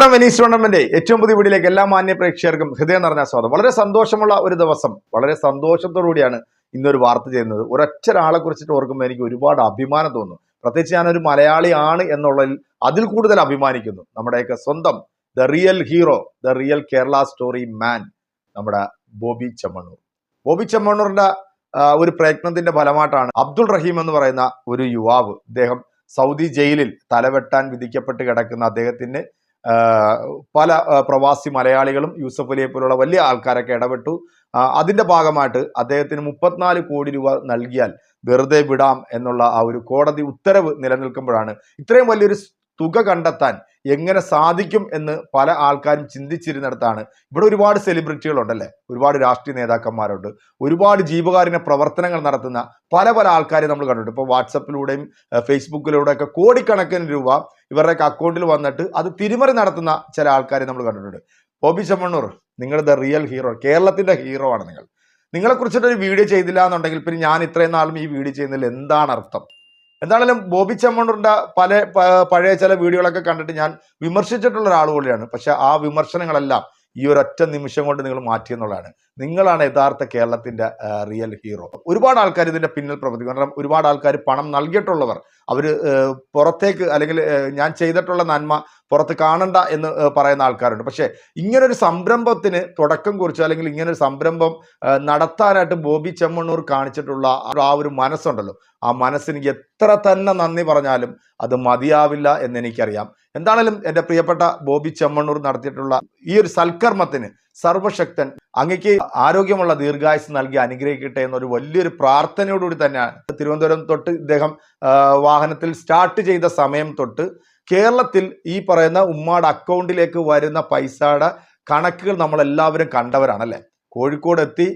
നമസ്കാരം Venice tournament. ഏറ്റവും പുതിയ വീടിലേക്ക് എല്ലാ മാന്യ പ്രേക്ഷകർക്കും ഹൃദയം നിറഞ്ഞ സ്വാഗതം. വളരെ സന്തോഷമുള്ള ഒരു ദിവസം വളരെ സന്തോഷത്തോടു കൂടിയാണ് ഇന്നൊരു വാർത്ത ചെയ്യുന്നത്. ഒരൊറ്റ ഒരാളെ കുറിച്ചിട്ട് ഓർക്കുമ്പോൾ എനിക്ക് ഒരുപാട് അഭിമാനം തോന്നുന്നു പ്രത്യേകിച്ച് ഞാനൊരു മലയാളിയാണ് എന്നുള്ളതിൽ അതിൽ കൂടുതൽ അഭിമാനിക്കുന്നു. നമ്മുടെയൊക്കെ സ്വന്തം the real hero the real Kerala story man നമ്മുടെ ബോബി ചെമ്മണ്ണൂർ. ബോബി ചെമ്മണ്ണൂറിന്റെ ഒരു പ്രയത്നത്തിന്റെ ഫലമായിട്ടാണ് അബ്ദുൾ റഹീം എന്ന് പറയുന്ന ഒരു യുവാവ് അദ്ദേഹം സൗദി ജയിലിൽ തലവെട്ടാൻ വിധിക്കപ്പെട്ട് കിടക്കുന്ന അദ്ദേഹത്തിന് പല പ്രവാസി മലയാളികളും യൂസഫ് അലിയെ പോലുള്ള വലിയ ആൾക്കാരൊക്കെ ഇടപെട്ടു. അതിന്റെ ഭാഗമായിട്ട് അദ്ദേഹത്തിന് മുപ്പത്തിനാല് കോടി രൂപ നൽകിയാൽ വെറുതെ വിടാം എന്നുള്ള ആ ഒരു കോടതി ഉത്തരവ് നിലനിൽക്കുമ്പോഴാണ് ഇത്രയും വലിയൊരു തുക കണ്ടെത്താൻ എങ്ങനെ സാധിക്കും എന്ന് പല ആൾക്കാരും ചിന്തിച്ചിരുന്നിടത്താണ്. ഇവിടെ ഒരുപാട് സെലിബ്രിറ്റികളുണ്ടല്ലേ? ഒരുപാട് രാഷ്ട്രീയ നേതാക്കന്മാരുണ്ട്. ഒരുപാട് ജീവകാരുണ്യ പ്രവർത്തനങ്ങൾ നടത്തുന്ന പല പല ആൾക്കാരെ നമ്മൾ കണ്ടിട്ടുണ്ട്. ഇപ്പോൾ വാട്സപ്പിലൂടെയും ഫേസ്ബുക്കിലൂടെയൊക്കെ കോടിക്കണക്കിന് രൂപ ഇവരുടെയൊക്കെ അക്കൗണ്ടിൽ വന്നിട്ട് അത് തിരിമറി നടത്തുന്ന ചില ആൾക്കാരെ നമ്മൾ കണ്ടിട്ടുണ്ട്. ബോബി ചെമ്മണ്ണൂർ നിങ്ങൾ ദ റിയൽ ഹീറോ കേരളത്തിന്റെ ഹീറോ ആണ് നിങ്ങൾ. നിങ്ങളെ കുറിച്ചിട്ട് ഒരു വീഡിയോ ചെയ്തില്ല എന്നുണ്ടെങ്കിൽ പിന്നെ ഞാൻ ഇത്രയും നാളും ഈ വീഡിയോ ചെയ്യുന്നതിൽ എന്താണ് അർത്ഥം? എന്താണെങ്കിലും ബോബി ചെമ്മണ്ണൂറിന്റെ പല പഴയ ചില വീഡിയോകളൊക്കെ കണ്ടിട്ട് ഞാൻ വിമർശിച്ചിട്ടുള്ള ഒരാൾ കൂടിയാണ് പക്ഷെ ആ വിമർശനങ്ങളെല്ലാം ഈ ഒരൊറ്റ നിമിഷം കൊണ്ട് നിങ്ങൾ മാറ്റിയെന്നുള്ളതാണ്. നിങ്ങളാണ് യഥാർത്ഥ കേരളത്തിന്റെ റിയൽ ഹീറോ ഒരുപാട് ആൾക്കാർ ഇതിന്റെ പിന്നിൽ പ്രവർത്തിക്കും. കാരണം ഒരുപാട് ആൾക്കാർ പണം നൽകിയിട്ടുള്ളവർ. അവർ പുറത്തേക്ക് അല്ലെങ്കിൽ ഞാൻ ചെയ്തിട്ടുള്ള നന്മ പുറത്ത് കാണണ്ട എന്ന് പറയുന്ന ആൾക്കാരുണ്ട്. പക്ഷേ ഇങ്ങനൊരു സംരംഭത്തിന് തുടക്കം കുറിച്ച് അല്ലെങ്കിൽ ഇങ്ങനൊരു സംരംഭം നടത്താനായിട്ട് ബോബി ചെമ്മണ്ണൂർ കാണിച്ചിട്ടുള്ള ആ ഒരു മനസ്സുണ്ടല്ലോ. ആ മനസ്സിന് എത്ര തന്നെ നന്ദി പറഞ്ഞാലും അത് മതിയാവില്ല എന്ന് എനിക്കറിയാം. എന്താണെങ്കിലും എന്റെ പ്രിയപ്പെട്ട ബോബി ചെമ്മണ്ണൂർ നടത്തിയിട്ടുള്ള ഈ ഒരു സൽക്കർമ്മത്തിന് സർവശക്തൻ അങ്ങക്ക് ആരോഗ്യമുള്ള ദീർഘായുസ് നൽകി അനുഗ്രഹിക്കട്ടെ എന്നൊരു വലിയൊരു പ്രാർത്ഥനയോടുകൂടി തന്നെയാണ്. തിരുവനന്തപുരം തൊട്ട് ഇദ്ദേഹം വാഹനത്തിൽ സ്റ്റാർട്ട് ചെയ്ത സമയം തൊട്ട് കേരളത്തിൽ ഈ പറയുന്ന ഉമ്മാട് അക്കൗണ്ടിലേക്ക് വരുന്ന പൈസയുടെ കണക്കുകൾ നമ്മളെല്ലാവരും കണ്ടവരാണല്ലേ? കോഴിക്കോട് എത്തി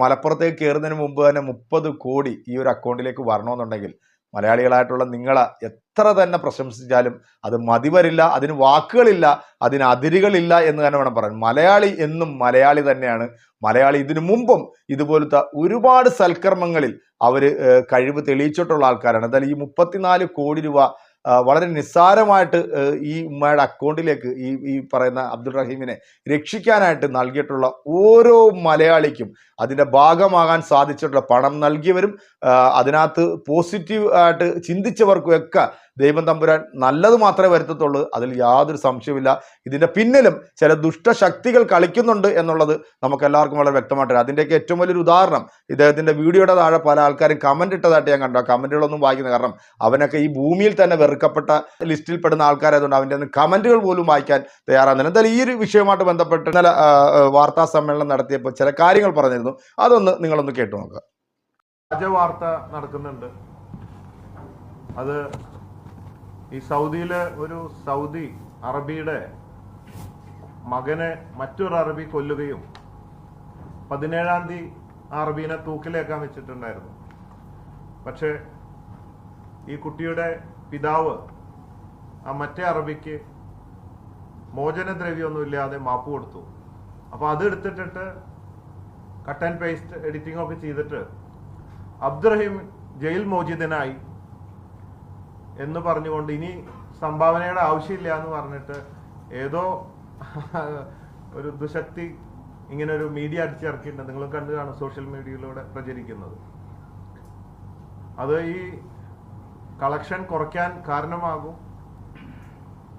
മലപ്പുറത്തേക്ക് കയറുന്നതിന് മുമ്പ് തന്നെ മുപ്പത് കോടി ഈ ഒരു അക്കൗണ്ടിലേക്ക് വരണമെന്നുണ്ടെങ്കിൽ മലയാളികളായിട്ടുള്ള നിങ്ങളെ എത്ര തന്നെ പ്രശംസിച്ചാലും അത് മതിവരില്ല അതിന് വാക്കുകളില്ല അതിന് അതിരുകളില്ല എന്ന് തന്നെ വേണം പറയാൻ. മലയാളി എന്നും മലയാളി തന്നെയാണ്. മലയാളി ഇതിനു മുമ്പും ഇതുപോലത്തെ ഒരുപാട് സൽക്കർമ്മങ്ങളിൽ അവർ കഴിവ് തെളിയിച്ചിട്ടുള്ള ആൾക്കാരാണ്. എന്തായാലും ഈ മുപ്പത്തിനാല് കോടി രൂപ വളരെ നിസ്സാരമായിട്ട് ഈ ഉമ്മയുടെ അക്കൗണ്ടിലേക്ക് ഈ ഈ പറയുന്ന അബ്ദുൾ റഹീമിനെ രക്ഷിക്കാനായിട്ട് നൽകിയിട്ടുള്ള ഓരോ മലയാളിക്കും അതിന്റെ ഭാഗമാകാൻ സാധിച്ചിട്ടുള്ള പണം നൽകിയവരും അതിനകത്ത് പോസിറ്റീവ് ആയിട്ട് ചിന്തിച്ചവർക്കും ഒക്കെ ദൈവം തമ്പുരാൻ നല്ലത് മാത്രമേ വരുത്തത്തുള്ളൂ. അതിൽ യാതൊരു സംശയമില്ല ഇതിന്റെ പിന്നിലും ചില ദുഷ്ടശക്തികൾ കളിക്കുന്നുണ്ട് എന്നുള്ളത് നമുക്ക് എല്ലാവർക്കും വളരെ വ്യക്തമായിട്ടുണ്ട് അതിന്റെയൊക്കെ ഏറ്റവും വലിയൊരു ഉദാഹരണം ഇദ്ദേഹത്തിന്റെ വീഡിയോയുടെ താഴെ പല ആൾക്കാരും കമന്റ് ഇട്ടതായിട്ട് ഞാൻ കണ്ടു. ആ കമന്റുകളൊന്നും വായിക്കുന്നത് കാരണം അവനൊക്കെ ഈ ഭൂമിയിൽ തന്നെ വെറുക്കപ്പെട്ട ലിസ്റ്റിൽ പെടുന്ന ആൾക്കാരായതുകൊണ്ട് അവന്റെ ഒന്നും കമന്റുകൾ പോലും വായിക്കാൻ തയ്യാറാകുന്നില്ല. എന്തായാലും ഈ ഒരു വിഷയവുമായിട്ട് ബന്ധപ്പെട്ട് ഇന്നലെ വാർത്താ സമ്മേളനം നടത്തിയപ്പോൾ ചില കാര്യങ്ങൾ പറഞ്ഞിരുന്നു. അതൊന്ന് നിങ്ങളൊന്ന് കേട്ടു നോക്കുക. വാർത്ത നടക്കുന്നുണ്ട്. അത് ഈ സൗദിയിലെ ഒരു സൗദി അറബിയുടെ മകനെ മറ്റൊരു അറബി കൊല്ലുകയും പതിനേഴാം തീയതി ആ അറബീനെ തൂക്കിലേക്കാൻ വെച്ചിട്ടുണ്ടായിരുന്നു. പക്ഷേ ഈ കുട്ടിയുടെ പിതാവ് ആ മറ്റേ അറബിക്ക് മോചനദ്രവ്യമൊന്നും ഇല്ലാതെ മാപ്പ് കൊടുത്തു. അപ്പോൾ അത് എടുത്തിട്ടിട്ട് കട്ട് ആൻഡ് പേസ്റ്റ് എഡിറ്റിംഗ് ഒക്കെ ചെയ്തിട്ട് അബ്ദുറഹീം ജയിൽ മോചിതനായി എന്ന് പറഞ്ഞുകൊണ്ട് ഇനി സംഭാവനയുടെ ആവശ്യമില്ല എന്ന് പറഞ്ഞിട്ട് ഏതോ ഒരു ദുശക്തി ഇങ്ങനെ ഒരു മീഡിയ അടിച്ചിറക്കിയിട്ടുണ്ട്. നിങ്ങൾ കണ്ടു കാണും സോഷ്യൽ മീഡിയയിലൂടെ പ്രചരിക്കുന്നത്. അത് ഈ കളക്ഷൻ കുറയ്ക്കാൻ കാരണമാകും.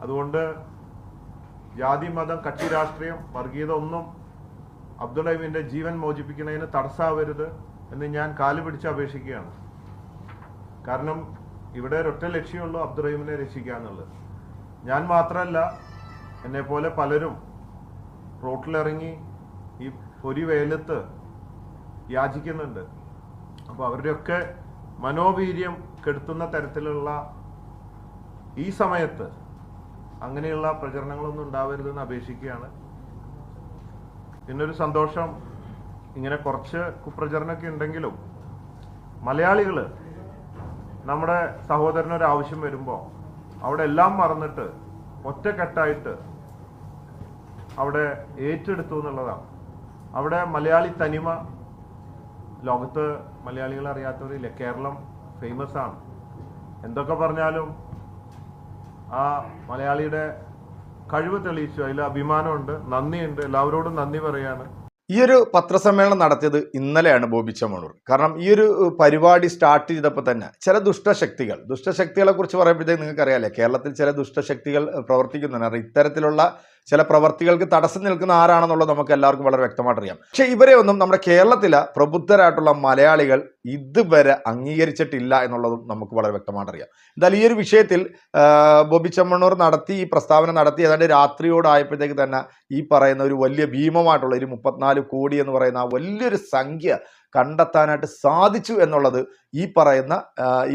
അതുകൊണ്ട് ജാതി മതം കക്ഷി രാഷ്ട്രീയം വർഗീയത ഒന്നും അബ്ദുള്ളഹിമിന്റെ ജീവൻ മോചിപ്പിക്കുന്നതിന് തടസ്സാവരുത് എന്ന് ഞാൻ കാൽ പിടിച്ച് അപേക്ഷിക്കുകയാണ്. കാരണം ഇവിടെ ഒരൊറ്റ ലക്ഷ്യമുള്ളൂ അബ്ദുറഹീമിനെ രക്ഷിക്കുക എന്നുള്ളത് ഞാൻ മാത്രമല്ല എന്നെ പോലെ പലരും റോട്ടിലിറങ്ങി ഈ പൊരി വെയിലത്ത് യാചിക്കുന്നുണ്ട്. അപ്പോൾ അവരുടെയൊക്കെ മനോവീര്യം കെടുത്തുന്ന തരത്തിലുള്ള ഈ സമയത്ത് അങ്ങനെയുള്ള പ്രചരണങ്ങളൊന്നും ഉണ്ടാവരുതെന്ന് അപേക്ഷിക്കുകയാണ്. പിന്നൊരു സന്തോഷം ഇങ്ങനെ കുറച്ച് കുപ്രചരണമൊക്കെ ഉണ്ടെങ്കിലും മലയാളികൾ നമ്മുടെ സഹോദരനൊരു ആവശ്യം വരുമ്പോൾ അവിടെ എല്ലാം മറന്നിട്ട് ഒറ്റക്കെട്ടായിട്ട് അവിടെ ഏറ്റെടുത്തു എന്നുള്ളതാണ്. അവിടെ മലയാളി തനിമ ലോകത്ത് മലയാളികൾ അറിയാത്തവരില്ല കേരളം ഫേമസ് ആണ്. എന്തൊക്കെ പറഞ്ഞാലും ആ മലയാളിയുടെ കഴിവ് തെളിയിച്ചു. അതിൽ അഭിമാനമുണ്ട് നന്ദിയുണ്ട്. എല്ലാവരോടും നന്ദി പറയാണ്. ഈ ഒരു പത്രസമ്മേളനം നടത്തിയത് ഇന്നലെയാണ് ബോബി ചെമ്മണൂർ കാരണം ഈ ഒരു പരിപാടി സ്റ്റാർട്ട് ചെയ്തപ്പോൾ തന്നെ ചില ദുഷ്ടശക്തികൾ ദുഷ്ടശക്തികളെ കുറിച്ച് പറയുമ്പോഴത്തേക്ക് നിങ്ങൾക്കറിയാലേ കേരളത്തിൽ ചില ദുഷ്ടശക്തികൾ പ്രവർത്തിക്കുന്നുണ്ട്. ഇത്തരത്തിലുള്ള ചില പ്രവർത്തികൾക്ക് തടസ്സം നിൽക്കുന്ന ആരാണെന്നുള്ളത് നമുക്ക് എല്ലാവർക്കും വളരെ വ്യക്തമായിട്ട് അറിയാം. പക്ഷെ ഇവരെ ഒന്നും നമ്മുടെ കേരളത്തിലെ പ്രബുദ്ധരായിട്ടുള്ള മലയാളികൾ ഇതുവരെ അംഗീകരിച്ചിട്ടില്ല എന്നുള്ളതും നമുക്ക് വളരെ വ്യക്തമായിട്ട് അറിയാം. എന്തായാലും ഈ ഒരു വിഷയത്തിൽ ബോബി ചെമ്മണ്ണൂർ നടത്തി ഈ പ്രസ്താവന നടത്തി ഏതാണ്ട് രാത്രിയോടായപ്പോഴത്തേക്ക് തന്നെ ഈ പറയുന്ന ഒരു വലിയ ഭീമമായിട്ടുള്ള ഒരു മുപ്പത്തിനാല് കോടി എന്ന് പറയുന്ന വലിയൊരു സംഖ്യ കണ്ടെത്താനായിട്ട് സാധിച്ചു എന്നുള്ളത് ഈ പറയുന്ന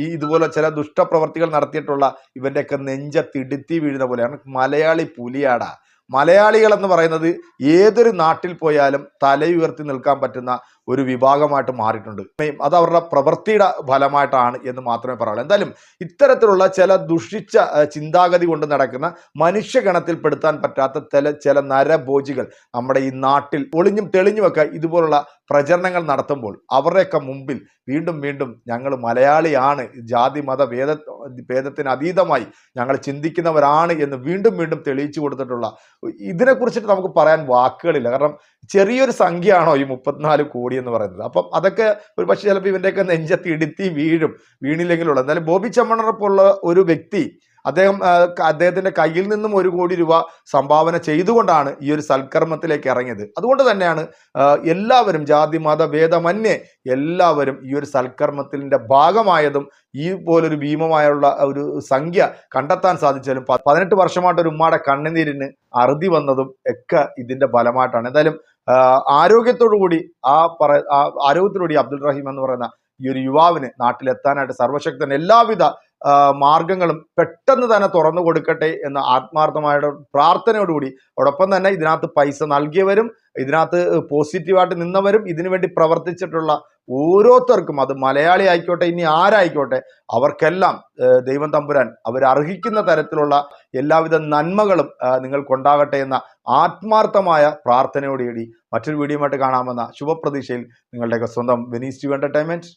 ഈ ഇതുപോലെ ചില ദുഷ്ടപ്രവർത്തികൾ നടത്തിയിട്ടുള്ള ഇവന്റെയൊക്കെ നെഞ്ചത്തിടുത്തി വീഴുന്ന പോലെയാണ് മലയാളി പുലിയാട. മലയാളികൾ എന്ന് പറയുന്നത് ഏതൊരു നാട്ടിൽ പോയാലും തലയുയർത്തി നിൽക്കാൻ പറ്റുന്ന ഒരു വിഭാഗമായിട്ട് മാറിയിട്ടുണ്ട്. അത് അവരുടെ പ്രവൃത്തിയുടെ ഫലമായിട്ടാണ് എന്ന് മാത്രമേ പറയുള്ളൂ എന്തായാലും ഇത്തരത്തിലുള്ള ചില ദുഷിച്ച ചിന്താഗതി കൊണ്ട് നടക്കുന്ന മനുഷ്യഗണത്തിൽപ്പെടുത്താൻ പറ്റാത്ത ചില ചില നരഭോജികൾ നമ്മുടെ ഈ നാട്ടിൽ ഒളിഞ്ഞും തെളിഞ്ഞുമൊക്കെ ഇതുപോലുള്ള പ്രചരണങ്ങൾ നടത്തുമ്പോൾ അവരുടെയൊക്കെ മുമ്പിൽ വീണ്ടും വീണ്ടും ഞങ്ങൾ മലയാളിയാണ് ജാതി മത ഭേദ ഭേദത്തിന് അതീതമായി ഞങ്ങൾ ചിന്തിക്കുന്നവരാണ് എന്ന് വീണ്ടും വീണ്ടും തെളിയിച്ചു കൊടുത്തിട്ടുള്ള ഇതിനെക്കുറിച്ചിട്ട് നമുക്ക് പറയാൻ വാക്കുകളില്ല. കാരണം ചെറിയൊരു സംഖ്യയാണോ ഈ മുപ്പത്തിനാല് കോടി എന്ന് പറയുന്നത്? അപ്പം അതൊക്കെ ഒരു പക്ഷേ ചിലപ്പോൾ ഇവന്റെയൊക്കെ നെഞ്ചത്ത് ഇടുത്തി വീഴും വീണില്ലെങ്കിലുള്ള. എന്തായാലും ബോബി ചെമ്മണ്ണറപ്പുള്ള ഒരു വ്യക്തി അദ്ദേഹം അദ്ദേഹത്തിന്റെ കയ്യിൽ നിന്നും ഒരു കോടി രൂപ സംഭാവന ചെയ്തുകൊണ്ടാണ് ഈ ഒരു സൽക്കർമ്മത്തിലേക്ക് ഇറങ്ങിയത്. അതുകൊണ്ട് തന്നെയാണ് എല്ലാവരും ജാതി മത ഭേദമന്യേ എല്ലാവരും ഈ ഒരു സൽക്കർമ്മത്തിന്റെ ഭാഗമായതും ഈ പോലൊരു ഭീമമായുള്ള ഒരു സംഖ്യ കണ്ടെത്താൻ സാധിച്ചാലും പതിനെട്ട് വർഷമായിട്ട് ഒരു ഉമ്മയുടെ കണ്ണുനീരിന് അറുതി വന്നതും ഒക്കെ ഇതിന്റെ ഫലമായിട്ടാണ്. എന്തായാലും ആ, ആരോഗ്യത്തോടു കൂടി ആ പറ ആരോഗ്യത്തോടുകൂടി അബ്ദുൾ റഹീം എന്ന് പറയുന്ന ഈ ഒരു യുവാവിന് നാട്ടിലെത്താനായിട്ട് സർവശക്തൻ എല്ലാവിധ മാർഗങ്ങളും പെട്ടെന്ന് തന്നെ തുറന്നു കൊടുക്കട്ടെ എന്ന ആത്മാർത്ഥമായ പ്രാർത്ഥനയോടുകൂടി അതോടൊപ്പം തന്നെ ഇതിനകത്ത് പൈസ നൽകിയവരും ഇതിനകത്ത് പോസിറ്റീവായിട്ട് നിന്നവരും ഇതിനു വേണ്ടി പ്രവർത്തിച്ചിട്ടുള്ള ഓരോരുത്തർക്കും അത് മലയാളി ആയിക്കോട്ടെ ഇനി ആരായിക്കോട്ടെ അവർക്കെല്ലാം ദൈവം തമ്പുരാൻ അവർ അർഹിക്കുന്ന തരത്തിലുള്ള എല്ലാവിധ നന്മകളും നിങ്ങൾക്കുണ്ടാകട്ടെ എന്ന ആത്മാർത്ഥമായ പ്രാർത്ഥനയോടുകൂടി മറ്റൊരു വീഡിയോയുമായിട്ട് കാണാമെന്ന ശുഭപ്രതീക്ഷയിൽ നിങ്ങളുടെയൊക്കെ സ്വന്തം വെനീസ് ടു എന്റർടൈൻമെന്റ്